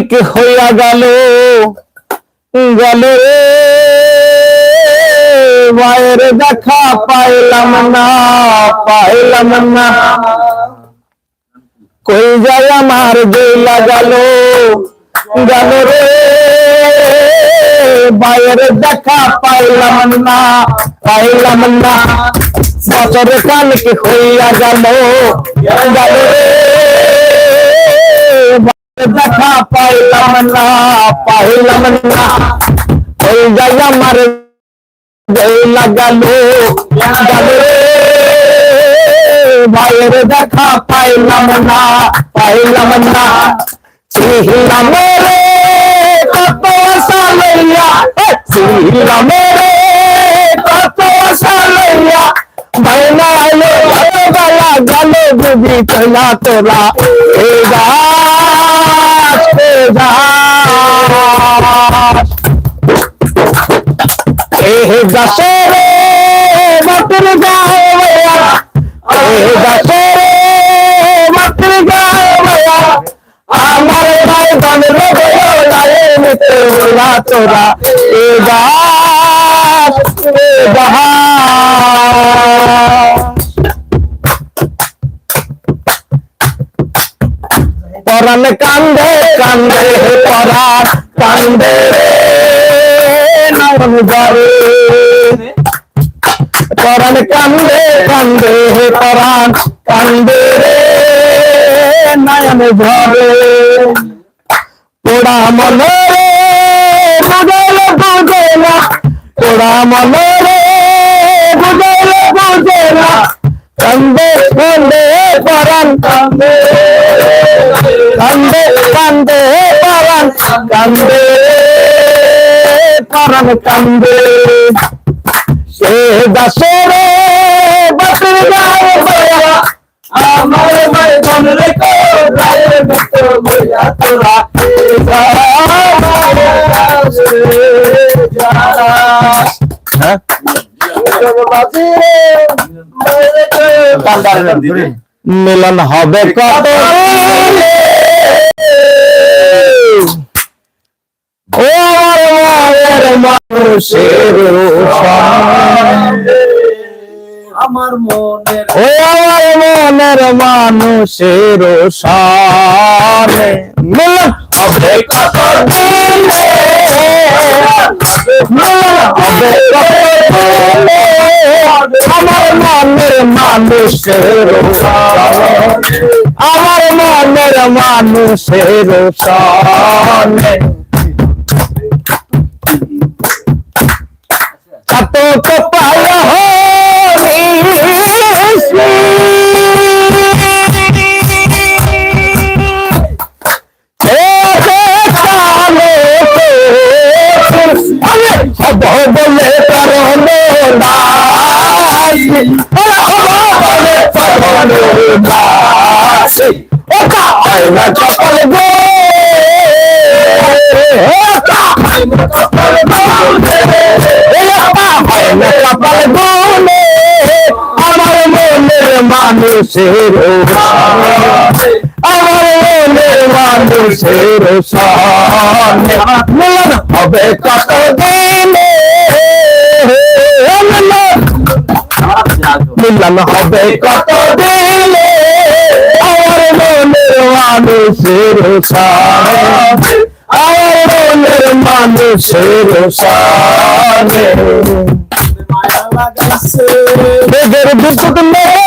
কালকে হইয়া গেল। গেল রে। মায়ের দেখা পাইলাম না পাইলাম না। কই যায় আমার গেলা গেল। গেল রে। মায়ের দেখা পাইলাম না পাইলাম না। বছরে কালকে হইয়া গেল। গেল রে। দেখা পাইলাম না পাইলাম না। ওই জায়গা আমার লাগালো ভাইয়ের দেখা পাইলাম না পাইলাম না। ছিলাম রে, কত আশা লইয়া ছিলাম রে, কত আশা লইয়া। ভাইনা আলো বেলা গেল বুঝি কইলা তোরা এ গাছ এ গাছ এ গাছে রে বাটুর গায়ে বয়া এ গাছে রে বাটুর গায়ে বয়া আমার ভাই গান রে গো লায়ে মিতে বলা তোরা এ গাছ এ গাছ পরাণ কান্দে কান্দে হে পরাণ, কান্দে নয়ন পরাণ কান্দে কান্দে হে পরাণ, কান্দে নয়ন ঝরে পোড়া মনে রে বুঝল বুঝে পোড়া মনে পরাণ কান্দে সে দাসে রে বাসের গায়ে বয়া আমার ভাই রে গায়ে মতো বয়া তোরা হ্যাঁ মিলন হবে কত মানুষের আমার মনের ও আমার মনের মানুষের সানে মিলন হবে কত দিনে মিলন হবে কত দিনে আমার মনের মানুষের আমার মনের মানুষের সানে কত কপাল বলে হয় হয় চপল গো কপাল গুনে আমার মনের মানুষের আমার মনের মানুষের মিলন হবে কত দিনে? মিলন হবে কত দিনে আমার মনের মানুষের আমার মনের মানুষের সামনে লাগাইছে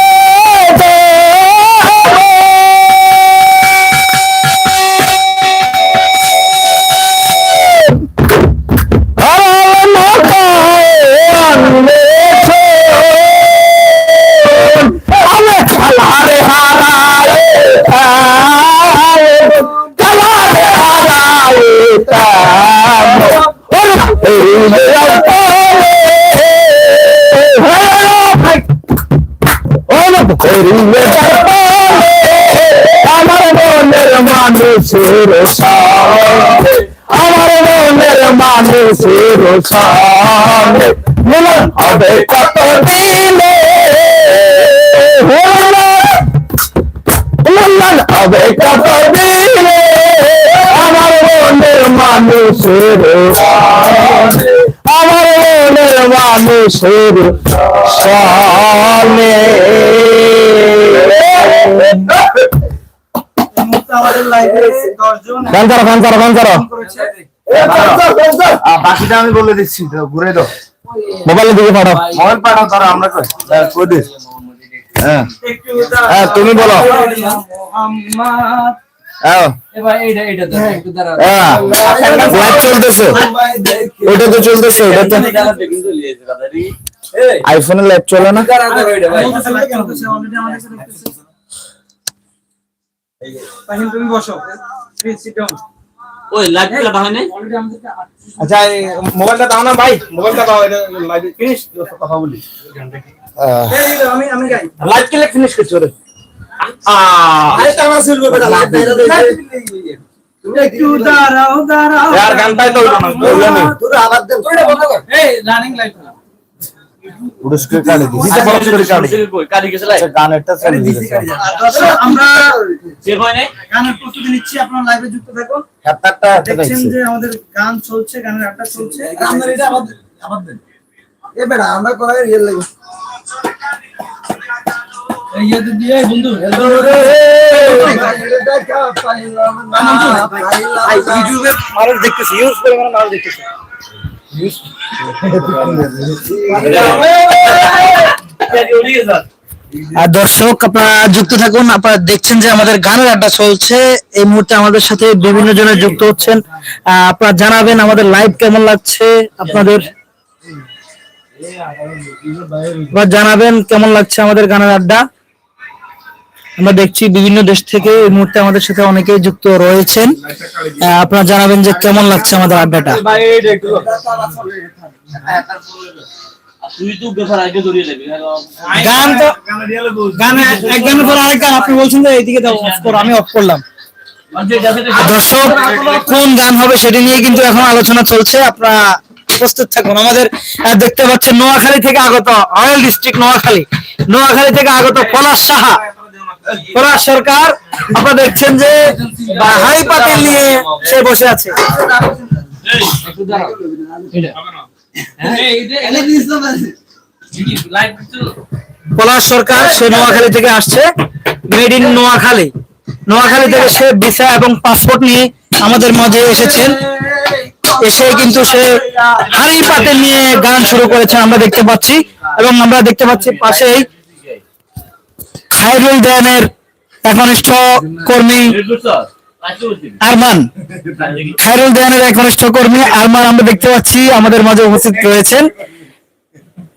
সামনে আমার মনের মানুষের সামনে মিলন হবে কত দিনে? মিলন হবে কত দিনে? আমার মানুষের আমার মনের মানুষের সামনে। বাকিটা আমি বলে দিচ্ছি ঘুরে দাও মোবাইলের দিকে পাঠাও মোবাইল পাঠাও তারা আমরা কই হ্যাঁ, হ্যাঁ হ্যাঁ, তুমি বলো। মোহাম্মদ হ্যাঁ এবার এইটা এইটা তাহিন তুমি বসো। প্লিজ সিট ডাউন ওই হয় নাই? আচ্ছা মোবাইলটা দাও না ভাই। মোবাইলটা দাও এটা লাইভ ফিনিশ কথা বলি। আমি আমি গাই। লাইভ কে ফিনিশ করছ রে আরে টানা শুরু বেটা লাইভ একটু দাঁড়াও দাঁড়াও। यार গানটাই তো না। তোরা আবার দেন ওইটা বন্ধ কর। এই রানিং খেলা উড়সকে কাটে দি দিতে বক্স করে কাটে কই গেছে লাইভ আচ্ছা গানেরটা ছেড়ে দিয়েছে আমরা সে হয় নাই? গানের প্রস্তুতি নিচ্ছি আপনারা লাইভে যুক্ত থাকুন। হ্যাপটারটা দেখছেন যে আমাদের গান চলছে গানের আড্ডা চলছে। আমাদের এটা আবার আবার দেন এ বেটা আমরা করাই রিয়েল লাগে এই ইয়ে দিয়ে বন্ধু ইউটিউবে মানুষ দেখতেছে ইউজ করে মানে মানুষ দেখতেছে। আর দর্শক, আপনারা যুক্ত থাকুন, আপনারা দেখছেন যে আমাদের গানের আড্ডা চলছে। এই মুহূর্তে আমাদের সাথে বিভিন্ন জনে যুক্ত হচ্ছেন। আপনারা জানাবেন আমাদের লাইভ কেমন লাগছে, আপনাদের। জানাবেন কেমন লাগছে আমাদের গানের আড্ডা। আমরা দেখছি বিভিন্ন দেশ থেকে এই মুহূর্তে আমাদের সাথে অনেকেই যুক্ত রয়েছেন। আপনারা জানাবেন যে কেমন লাগছে আমাদের আড্ডাটা? গান আপনি বলছেন যে এইদিকে আমি অফ করলাম। দর্শক, কোন গান হবে সেটা নিয়ে কিন্তু এখন আলোচনা চলছে। আপনারা প্রস্তুত থাকুন। আমাদের দেখতে পাচ্ছেন নোয়াখালী থেকে আগত রয়্যাল ডিস্ট্রিক্ট নোয়াখালী। নোয়াখালী থেকে আগত পলাশ সাহা। পলাশ সরকার, আপনারা দেখছেন যে হাই পাতিল নিয়ে সে বসে আছে। পলাশ সরকার সে নোয়াখালী থেকে আসছে। Made in Noakhali. নোয়াখালী থেকে সে ভিসা এবং পাসপোর্ট নিয়ে আমাদের মাঝে এসেছেন। এসে কিন্তু সে হাড়ি পাতে নিয়ে গান শুরু করেছেন আমরা দেখতে পাচ্ছি। এবং আমরা দেখতে পাচ্ছি পাশেই খায়রুল দেয়ানের একনিষ্ঠ কর্মী আরমান খায়রুল দেয়ানের একনিষ্ঠ কর্মী আরমান আমরা দেখতে পাচ্ছি আমাদের মাঝে উপস্থিত রয়েছেন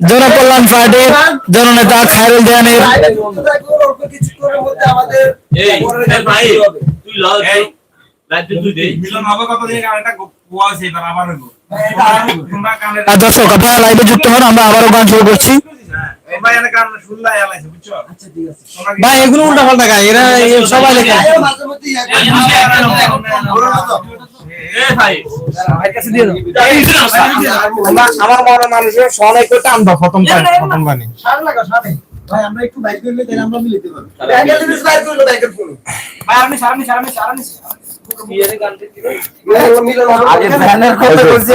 জনকল্যাণ পার্টির জননেতা খায়রুল দেয়ানের দর্শক আপনারা লাইভে যুক্ত হন আমরা আবারও গান শুরু করছি ভাই আচ্ছা এগুলো উল্টা পাল্টা গায় এরা সবাই লেখে আমার মনে মানুষের সবাই টান দাও প্রথম টান প্রথম গানে ভাই আমরা একটু বাইক করলে তাহলে আমরা মিলিতে পারব ভাই আপনি সারানি সারানি সারানি আগে ফ্যানের কথা বলছি।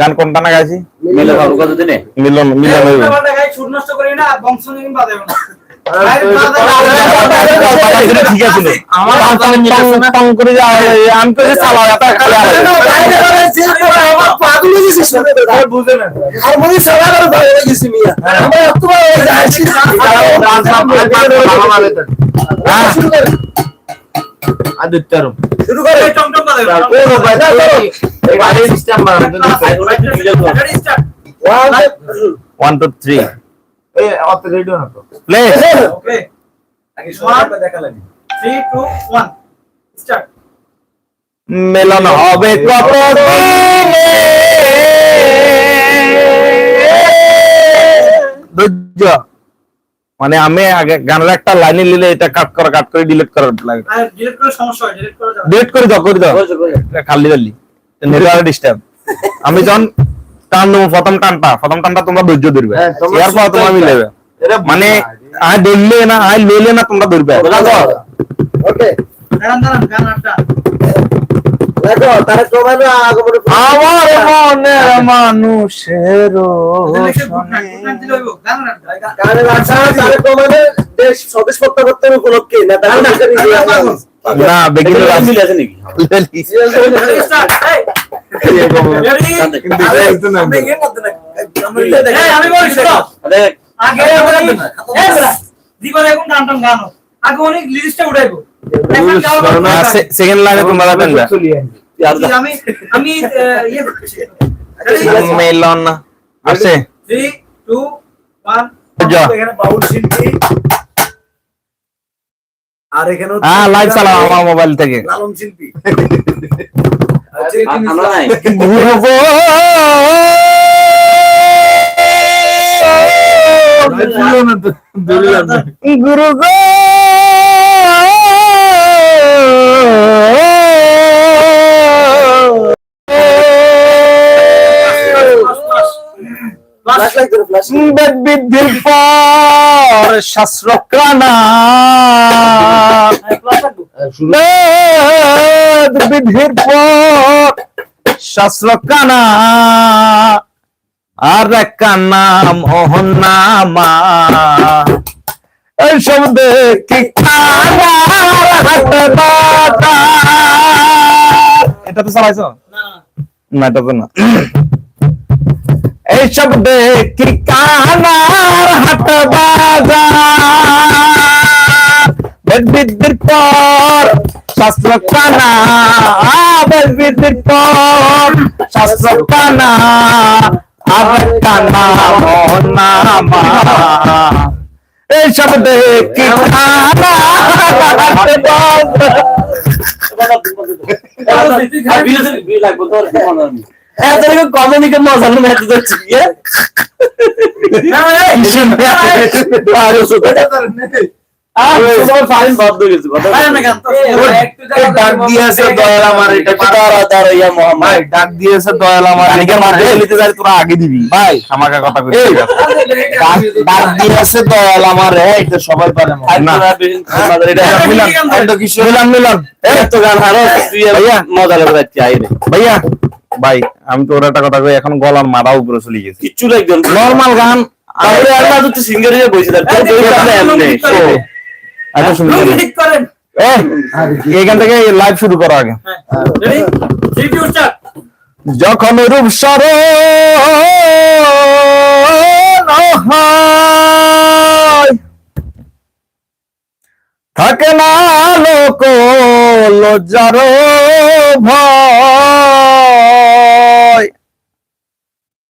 গান কোনটা না গাইছি? মিলন মিলন হইবে সুর নষ্ট করি না বংশ নিন বাজাবে না ঠিক আছে আমার টং করে। যা আমি তো চালাও এত খালি বুঝে না আদিত্যার শুরু করে মেলন হবে ধৈর্য। মানে আমি আগে গানের একটা লাইনে নিলে এটা কাট করা কাট করে ডিলিট করার লাগে। ডিলিট করে সমস্যা হয় ডিলিট করে ডিলিট করে দাও করে দাও। খালি খালি। নেটওয়ার্ক ডিস্টার্ব আমি যখন টান দেবো প্রথম টানটা প্রথম টানটা তোমরা ধৈর্য ধরবে। হ্যাঁ, এরপর তোমরা শিখতে মিলাবে মানে আয় ধরলে না আয় লইলে না তোমরা ধরবে। ওকে। আমার মনের মানুষের স্বদেশ প্রত্যাবর্তন উপলক্ষে না বেগিন। সেকেন্ড লাইনে তোমরা আমি আমি ইয়ে মেলন। আছে থ্রি টু ওয়ান যা। এখানে বাউল শিল্পী। আর এখানে হ্যাঁ লাইভ চালাও আমার মোবাইল থেকে লালন শিল্পী গুরু গো ফ্ল্যাশ লাইট ধরো ফ্ল্যাশ বেদ বিদ্ধির পর শাস্ত্র কানা বিধির পর শাস্ত্র কানা আর কানা মোহন নামা। দেখি কানা হাট বাজার। এটা তো চালাইছো? না। এটা তো না। এইসব দেখি কানার হাট বাজার বেদবিদ্যির পর শাস্ত্র কানা বেদবিদ্যির পর শাস্ত্র কানা আর কানা মনামা এইসব দেখি হাট বাজার কমেডিকে মজা নিয়ে যাচ্ছি ফাইন ডাক দিয়েছে দয়াল আমার ইয়া আমার আগে দিবি ভাই আমাকে কথা ডাক দিয়েছে দয়াল আমার এটা সবাই পারে মিলান মিলান গান হারো মজা ভাইয়া ভাই আমি তো ওর একটা কথা কই এখন গলার মারা উপরে চলে গেছে কিচ্ছু লাগবে নরমাল গান তাহলে না তো সিঙ্গারে বসে থাকবে এত সুন্দর করেন। এখান থেকে লাইভ শুরু আগে। স্টার্ট যখন রূপ সর থাকে না লোক লজ্জার ভয়।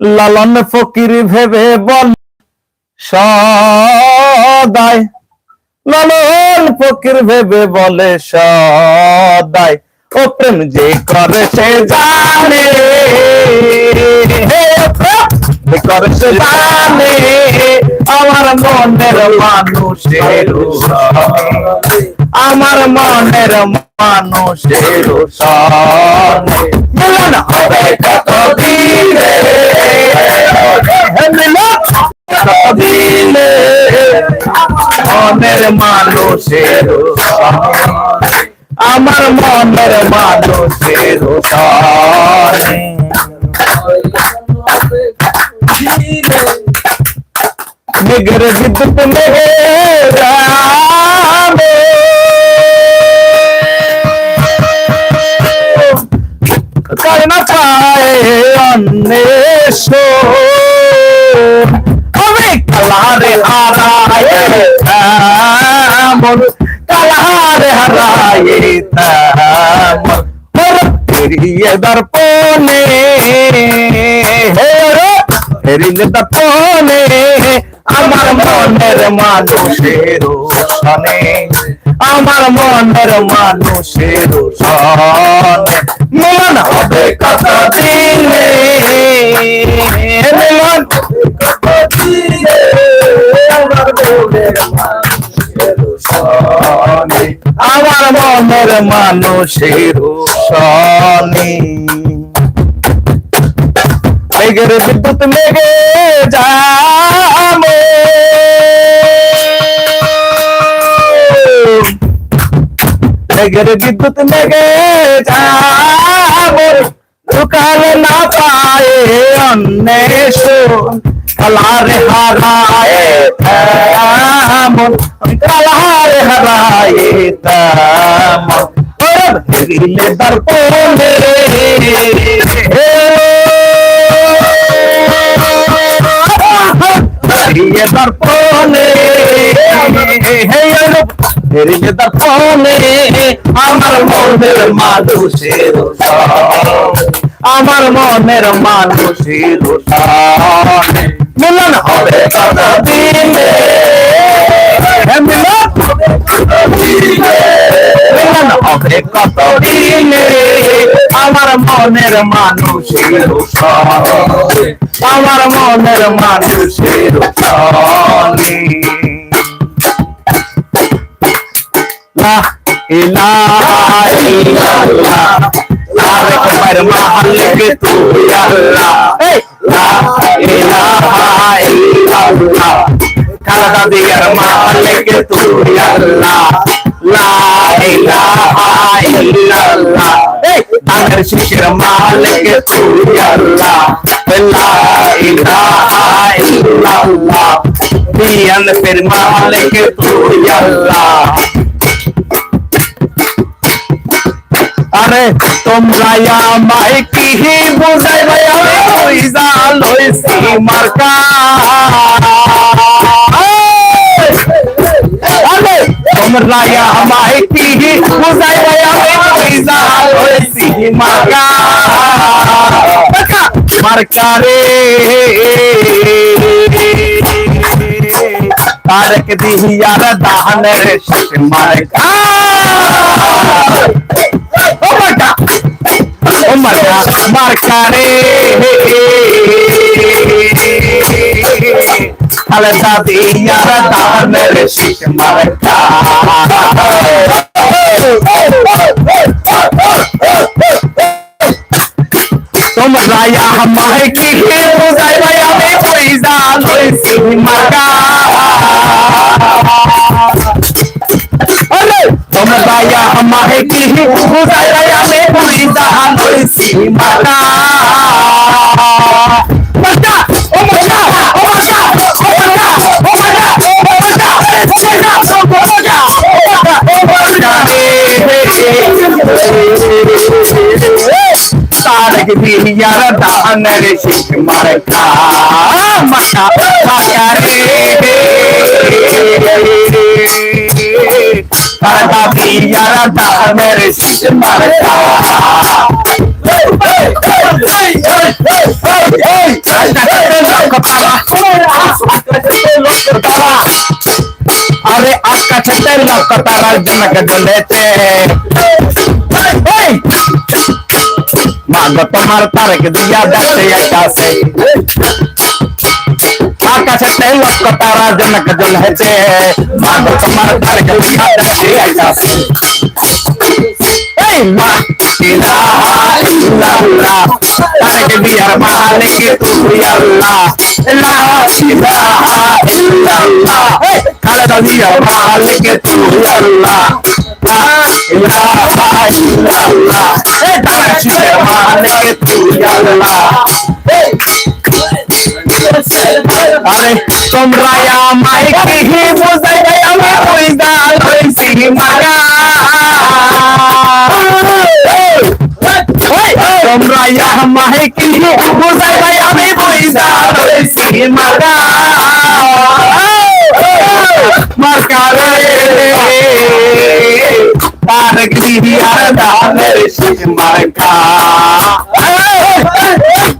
লালন ফকির ভেবে বল সদায়। লালন ফকির ভেবে বলে সদায় ও প্রেম যে করে সে জানে। করে সে জানে। আমার মনের মানুষের আমার মনের মানুষের। মিলন হবে কত দিনে মনের মানুষের সনে। আমার মনের মানুষের সনে। মেঘের বিদ্যুৎ মেঘেরামে তাই না পায় অন্বেষ আমি কালারে হারায় তেমন কালারে হারায় তেমন মোর ফিরিয়ে দর্পণে। হে রে ফিরিয়ে দর্পণে, আমার মনের মানুষের সনে আমার মনের মানুষের সনে মিলন হবে কত দিনে আমার মনের মানুষের সনে মেঘের বিদ্যুৎ মেঘে যাবে মেঘের বিদ্যুৎ মেঘে যাবে লুকালে না পায়ে অন্বেষণ কালারে হারায় তেমন কালারে হারায় তেমন। দিলে দর্পণে দর্পণে দিয়ে দর্পণে আমার মনের মানুষের আমার মনের মানুষের। মিলন হবে কত দিনে মিলন মিলন হবে কত আমার মনের মানুষের আমার মনের মানুষের ইলাহা ইল্লাল্লাহ আরেক বার মালিক তু আল্লাহ লা ইলাহা ইল্লাল্লাহ খালদা দিয়ার মালিক তু আল্লাহ লা ইলাহা ইল্লাল্লাহ তানের শিশের মালিক তু আল্লাহ লা ইলাহা ইল্লাল্লাহ দিয়ান ফির মালিক তু আল্লাহ আরে তোমরা আমায় কি বুঝাই ভাই আমি পয়সা লইছি মার্কা আরে তোমরা আমায় কি বুঝাই ভাই আমি পয়সা লইছি মার্কা মার্কা রে তারক দিহিয়ার দাহনের শেষ মার্কা Oh my God! Oh my God! Marcare! Khaleda দিয়ার দানের শিখ মার্কা তোমরা আমায় কি বুঝাই ভাই আমি পয়সা লইছি মার্কা আরে তোমরা ভাইয়া আমাকে কি বুঝাই ভাইয়া মে পুরি জাহান হইছি মাতা ও মাতা তারক দিয়ার দানের শিখ মারকা মাতা মাতা রে Para minha nada merece marcar. अरे आपका छत्तर लाख का तारा जनक डंडेते मांगो तुम्हारा तारक दिया दस या से তেল তারা জনক জল হেতে মাগ তোমার তারক দিয়া দছে আকাশে এই মা, ইলাহা ইল্লাল্লাহ, তারক দিয়ার মালিক তু আল্লাহ লা ইলাহা ইল্লাল্লাহ খালেদা দিয়ার মালিক তু আল্লাহ লা ইলাহা ইল্লাল্লাহ এই তারক দিয়ার মালিক তু আল্লাহ আরে তোমরা আমায় কি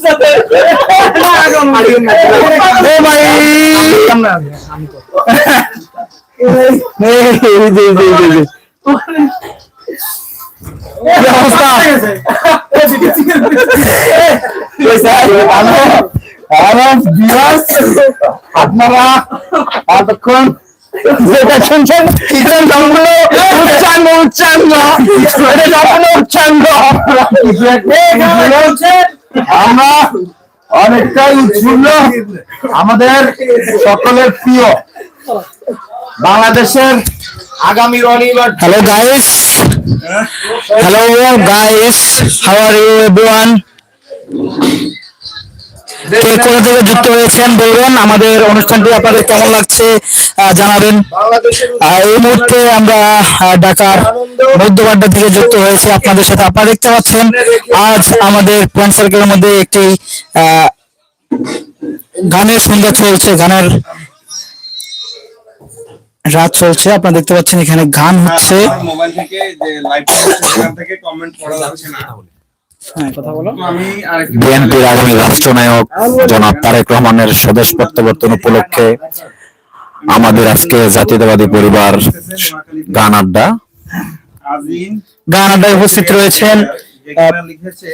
এ ভাই আপনারা এতক্ষণ যেটা শুনছেন এটা সম্পূর্ণ উচ্চাঙ্গ উচ্চাঙ্গ এটা সম্পূর্ণ উচ্চাঙ্গ আমরা অনেকটাই উৎফুল্ল। আমাদের সকলের প্রিয় বাংলাদেশের আগামী রনিবার hello guys hello guys how are you everyone কে কোথা থেকে যুক্ত হয়েছেন বলবেন, আমাদের অনুষ্ঠানটি আপনাদের কেমন লাগছে জানাবেন। এই মুহূর্তে আমরা ঢাকার মধ্যবাড্ডা থেকে যুক্ত হয়েছে আপনাদের সাথে। আপনারা দেখতে পাচ্ছেন, আজ আমাদের ফ্রেন্ড সার্কেলের মধ্যে একটি গানের সন্ধ্যা চলছে, গানের রাত চলছে। আপনারা দেখতে পাচ্ছেন এখানে গান হচ্ছে। মোবাইল থেকে যে লাইভ থেকে কমেন্ট পড়া যাচ্ছে না। বিএনপির আগামী রাষ্ট্রনায়ক জনাব তারেক রহমানের স্বদেশ প্রত্যাবর্তন উপলক্ষে আমাদের আজকে জাতীয়তাবাদী পরিবার গান আড্ডা। গান আড্ডায় উপস্থিত রয়েছেন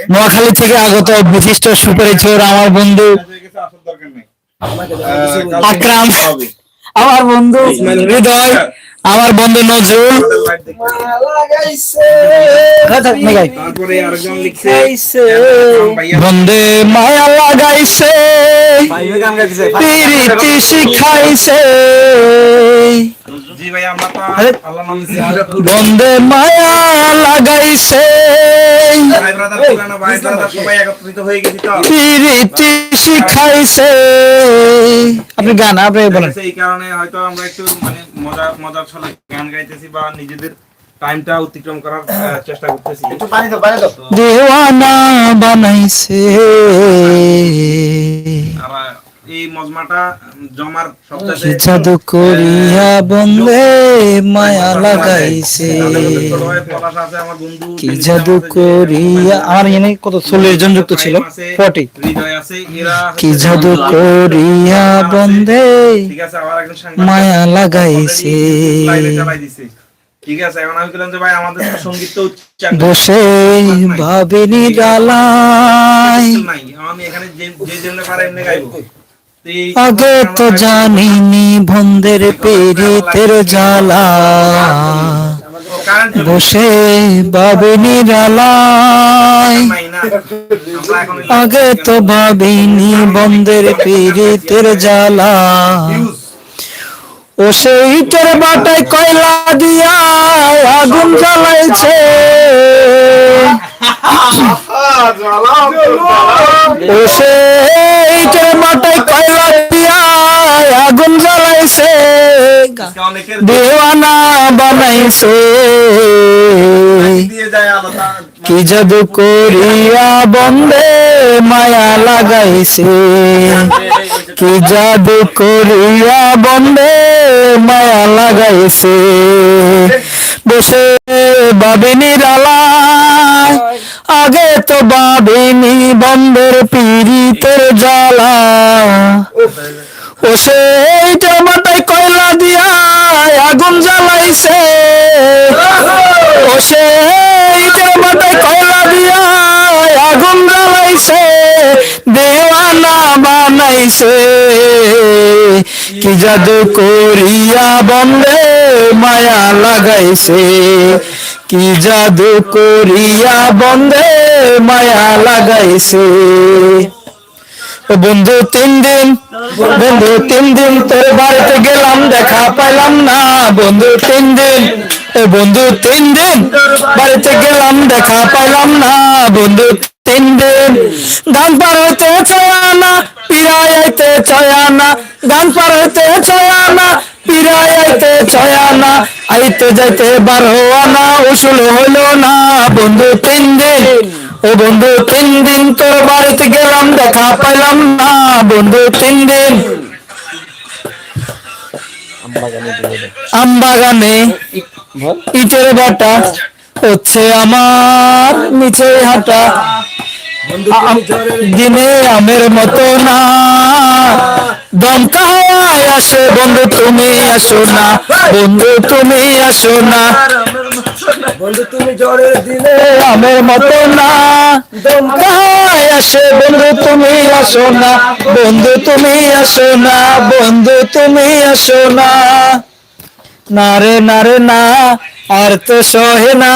নোয়াখালী থেকে আগত বিশিষ্ট সুপারস্টার আমার বন্ধু হয়ে আকরাম আমার বন্ধু হৃদয় আমার বন্ধু নজরুল। বন্দে মায়া লাগাইছে। প্রীতি শিখাইছে। বন্দে মায়া লাগাইছে। প্রীতি শিখাইছে। আপনি গান আপনি বলেন। এই কারণে হয়তো আমরা একটু মানে মজা মজার ছলে গান গাইতেছি বা নিজেদের টাইমটা অতিক্রম করার চেষ্টা করতেছি। দেওয়ানা বানাইছে। এই মজমাটা জমার করিয়া বন্দে মায়া লাগাইছে। বন্ধু কি জাদু করিয়া আমার এখানে কত চল্লিশ জন যুক্ত ছিল? ফর্টি। কি জাদু করিয়া সাংবাদিক মায়া লাগাইছে। ঠিক আছে এখন আমি বললাম যে ভাই আমাদের সংগীত তো বসে ভাবিনি ডালাই আমি এখানে যে যে জন্য পারে এমনি গাইবো। তো এই- আগে তো জানিনি বন্ধের পীড়িতের জ্বালা। বসে ভাবিনি এখন আগে তো ভাবিনি বন্ধের পীড়িতের জ্বালা। ও সেই তোর বাটায় কয়লা দিয়া আগুন জ্বালাইছে। ও সেই তোর বাটায় কয়লা দিয়া আগুন জ্বালাইছে। দেওয়ানা বানাইছে। কি জাদু করিয়া বন্দে মায়া লাগাইছে। কি জাদু করিয়া বন্ধে মায়া লাগাইছে? বসে বাবিনী রালায় আগে তো বাবিনী বন্ধের পীড়িতের জ্বালা। ও সেই মাথায় কয়লা দিয়া আগুন জ্বালাইছে। ও সেই মাথায় কয়লা দিয়া আগুন জ্বালাইছে, দেওয়ানা বানাইছে। কি জাদু করিয়া বন্দে মায়া লাগাইছে। কি জাদু করিয়া বন্দে মায়া লাগাইছে। বন্ধু, তিন দিন। বন্ধু, তিন দিন তোর বাড়িতে গেলাম, দেখা পাইলাম না। বন্ধু, তিন দিন। বন্ধু, তিন দিন বাড়িতে গেলাম, দেখা পাইলাম না। বন্ধু, তিন দিন। গান পার হইতে ছয়ানা পিরাই আইতে ছয়ানা গান পার হইতে ছয়ানা পিরাই আইতে ছয়ানা আইতে যাইতে বারো আনা উসুল হইল না। বন্ধু, তিন দিন ও বন্ধু, তিন দিন তোর বাড়িতে গেলাম, দেখা পাইলাম না। বন্ধু, তিন দিন আমবাগানে ইটের বাটা হচ্ছে আমার নিচে হাঁটা। দিনে আমের মতো না। দমকা আসে, বন্ধু, তুমি আসো না। বন্ধু, তুমি আসো না। বন্ধু তুমি জ্বরের দিনে আমের মতো না। আসে বন্ধু তুমি আসো না। বন্ধু তুমি আসো না। বন্ধু তুমি আসো না। না রে না রে না। আর তো সহে না।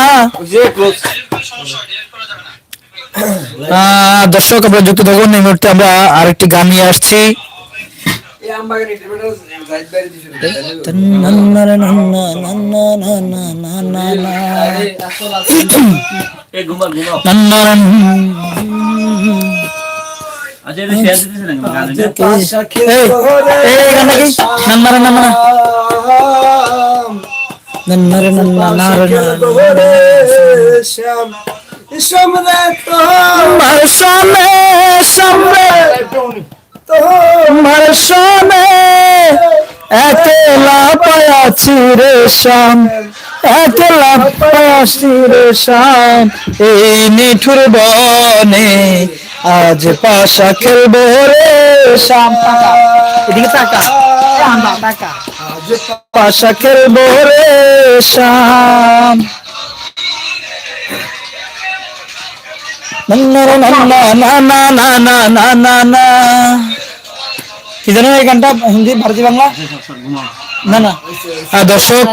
দর্শক আমরা যুক্ত থাকুন। এই মুহূর্তে আমরা আরেকটি গান নিয়ে আসছি। শ্যাম সামনে সামনে তোমার সামনে একলা পায়াছি রে শ্যাম একলা পায়াছি রে শ্যাম এই নিঠুর বনে আজ পাশা খেলব রে শ্যাম টাকা এদিকে টাকা পাশা খেলব রে শ্যাম না না না না না না না না না। কি জানো এই গানটা হিন্দি ভারতীয় বাংলা? না না। দর্শক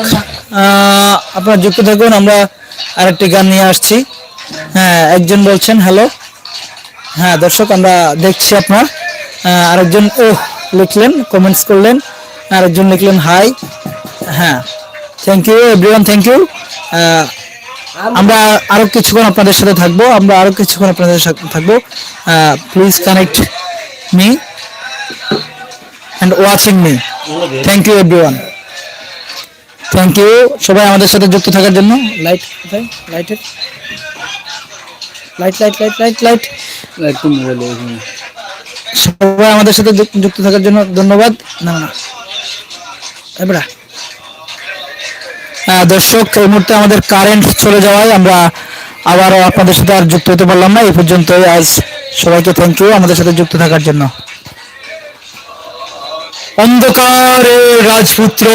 আপনারা যুক্ত থাকুন, আমরা আরেকটি গান নিয়ে আসছি। হ্যাঁ একজন বলছেন হ্যালো হ্যাঁ দর্শক, আমরা দেখছি আপনার। আরেকজন ও লিখলেন কমেন্টস করলেন। আরেকজন লিখলেন হাই হ্যাঁ thank you everyone thank you আমরা আরও কিছুক্ষণ আপনাদের সাথে থাকব, আমরা আরও কিছুক্ষণ আপনাদের সাথে থাকব। Please connect me and watching me thank you everyone thank you সবাই আমাদের সাথে যুক্ত থাকার জন্য লাইট কোথায়? লাইটের light light light light light সবাই আমাদের সাথে যুক- যুক্ত থাকার জন্য ধন্যবাদ। না না। এবারে দর্শক এই মুহূর্তে আমাদের কারেন্ট চলে যাওয়ায় আমরা আবারও আপনাদের সাথে আর যুক্ত হতে পারলাম না। এই পর্যন্ত আজ সবাইকে থ্যাংক ইউ আমাদের সাথে যুক্ত থাকার জন্য। অন্ধকারের রাজপুত্র।